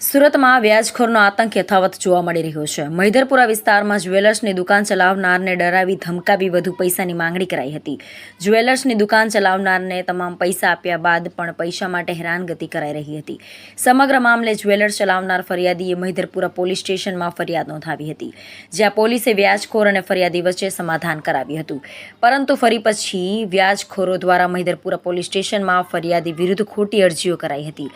સુરતમાં વ્યાજખોરનો આતંક યથાવત જોવા મળી રહ્યો છે. મહિધરપુરા વિસ્તારમાં જ્વેલર્સની દુકાન ચલાવનારને ડરાવી ધમકાવી વધુ પૈસાની માંગણી કરાઈ હતી. જ્વેલર્સની દુકાન ચલાવનારને તમામ પૈસા આપ્યા બાદ પણ પૈસા માટે હેરાનગતિ કરાઈ રહી હતી. સમગ્ર મામલે જ્વેલર્સ ચલાવનાર ફરિયાદીએ મહિધરપુરા પોલીસ સ્ટેશનમાં ફરિયાદ નોંધાવી હતી, જ્યાં પોલીસે વ્યાજખોર અને ફરિયાદી વચ્ચે સમાધાન કરાવ્યું હતું. પરંતુ ફરી પછી વ્યાજખોરો દ્વારા મહિધરપુરા પોલીસ સ્ટેશનમાં ફરિયાદી વિરુદ્ધ ખોટી અરજીઓ કરાઈ હતી.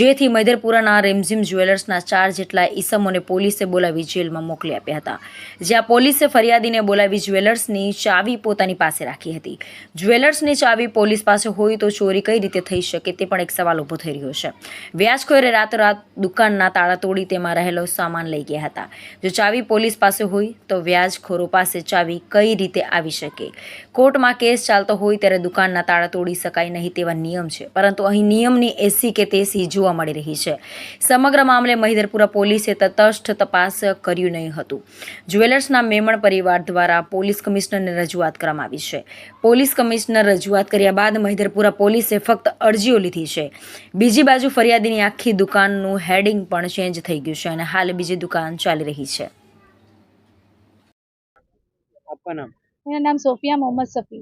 જેથી મહિધરપુરાના રેમઝિમ જ્વેલર્સના ચાર જેટલા ઈસમોને પોલીસે બોલાવી જેલમાં મોકલી આપ્યા હતા. જ્યાં પોલીસે ફરિયાદીને બોલાવી જ્વેલર્સની ચાવી પોતાની પાસે રાખી હતી. જ્વેલર્સની ચાવી પોલીસ પાસે હોય તો ચોરી કઈ રીતે થઈ શકે તે પણ એક સવાલ ઊભો થઈ રહ્યો છે. વ્યાજખોરે રાતોરાત દુકાનના તાળા તોડી તેમાં રહેલો સામાન લઈ ગયા હતા. જો ચાવી પોલીસ પાસે હોય તો વ્યાજખોરો પાસે ચાવી કઈ રીતે આવી શકે? કોર્ટમાં કેસ ચાલતો હોય ત્યારે દુકાનના તાળા તોડી શકાય નહીં તેવા નિયમ છે. પરંતુ અહીં નિયમની એસી કે તેસી જોવા મળી રહી છે. સમગ્ર મામલે મહિધરપુરા પોલીસે તટસ્થ તપાસ કર્યું નહીં હતું જ્વેલર્સના મેમણ પરિવાર દ્વારા પોલીસ કમિશનરને રજૂઆત કરવામાં આવી છે પોલીસ કમિશનર રજૂઆત કર્યા બાદ મહિધરપુરા પોલીસે ફક્ત અરજીઓ લીધી છે બીજી બાજુ ફરિયાદીની આખી દુકાનનું હેડિંગ પણ ચેન્જ થઈ ગયું છે અને હાલ બીજી દુકાન ચાલી રહી છે आपका नाम मेरा नाम सोफिया मोहम्मद सफ़ी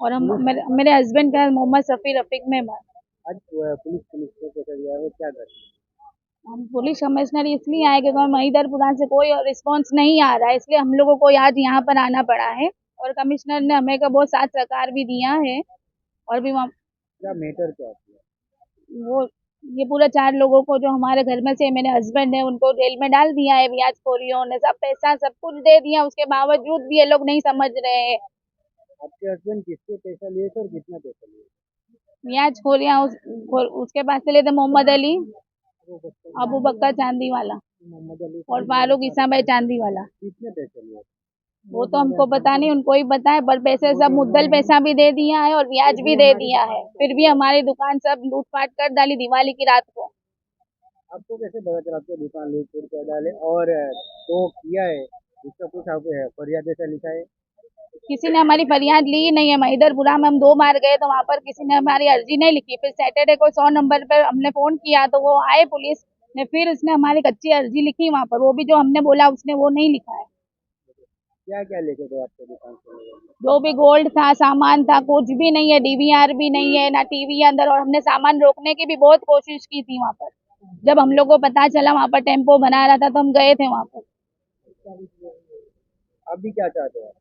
और हम मेरे, मेरे हस्बैंड का मोहम्मद सफ़ी रफ़ीक मेमन आज अ, पुलिस कमिश्नर के साथ गया है क्या कर हम पुलिस कमिश्नर इसलिए आए क्योंकि महिदरपुरा से कोई रिस्पांस नहीं आ रहा है इसलिए हम लोगों को आज यहाँ पर आना पड़ा है और कमिश्नर ने हमें का बहुत साथ सहकार भी दिया है और भी वहाँ क्या मैटर क्या वो ये पूरा चार लोगों को जो हमारे घर में से मेरे हस्बैंड है उनको जेल में डाल दिया है ब्याज खोरियों ने सब पैसा सब कुछ दे दिया उसके बावजूद भी ये लोग नहीं समझ रहे हैं। आपके हस्बैंड किससे पैसा लिए थे और कितना पैसा लिए? ब्याज खोरियाँ उस, उसके पास से लेते मोहम्मद अली। अबू बक्कर चांदी वाला और फारूक ईसा भाई चांदी वाला। कितने पैसे वो तो हमको पता नहीं उनको ही पता है पर पैसे सब मुद्दल पैसा भी दे दिया है और ब्याज भी दे दिया है। फिर भी हमारी दुकान सब लूटपाट कर डाली दिवाली की रात को। आपको कैसे पता चला आपकी दुकान लूट तोड़ कर डाले? और तो किया है उसका कुछ आपको फरियाद ऐसा लिखा है? किसी ने हमारी फरियाद ली नहीं है महिदरपुरा में हम दो मार गए तो वहाँ पर किसी ने हमारी अर्जी नहीं लिखी। फिर सैटरडे को सौ नंबर पर हमने फ़ोन किया तो वो आए पुलिस ने फिर उसने हमारी कच्ची अर्जी लिखी वहाँ पर। वो भी जो हमने बोला उसने वो नहीं लिखा है। क्या क्या लेके गए आपके दुकान से? जो भी गोल्ड था सामान था कुछ भी नहीं है डीवीआर भी नहीं है ना टीवी अंदर और हमने सामान रोकने की भी बहुत कोशिश की थी वहाँ पर। जब हम लोग को पता चला वहाँ पर टेंपो बना रहा था तो हम गए थे वहाँ पर। अभी क्या चाहते हो?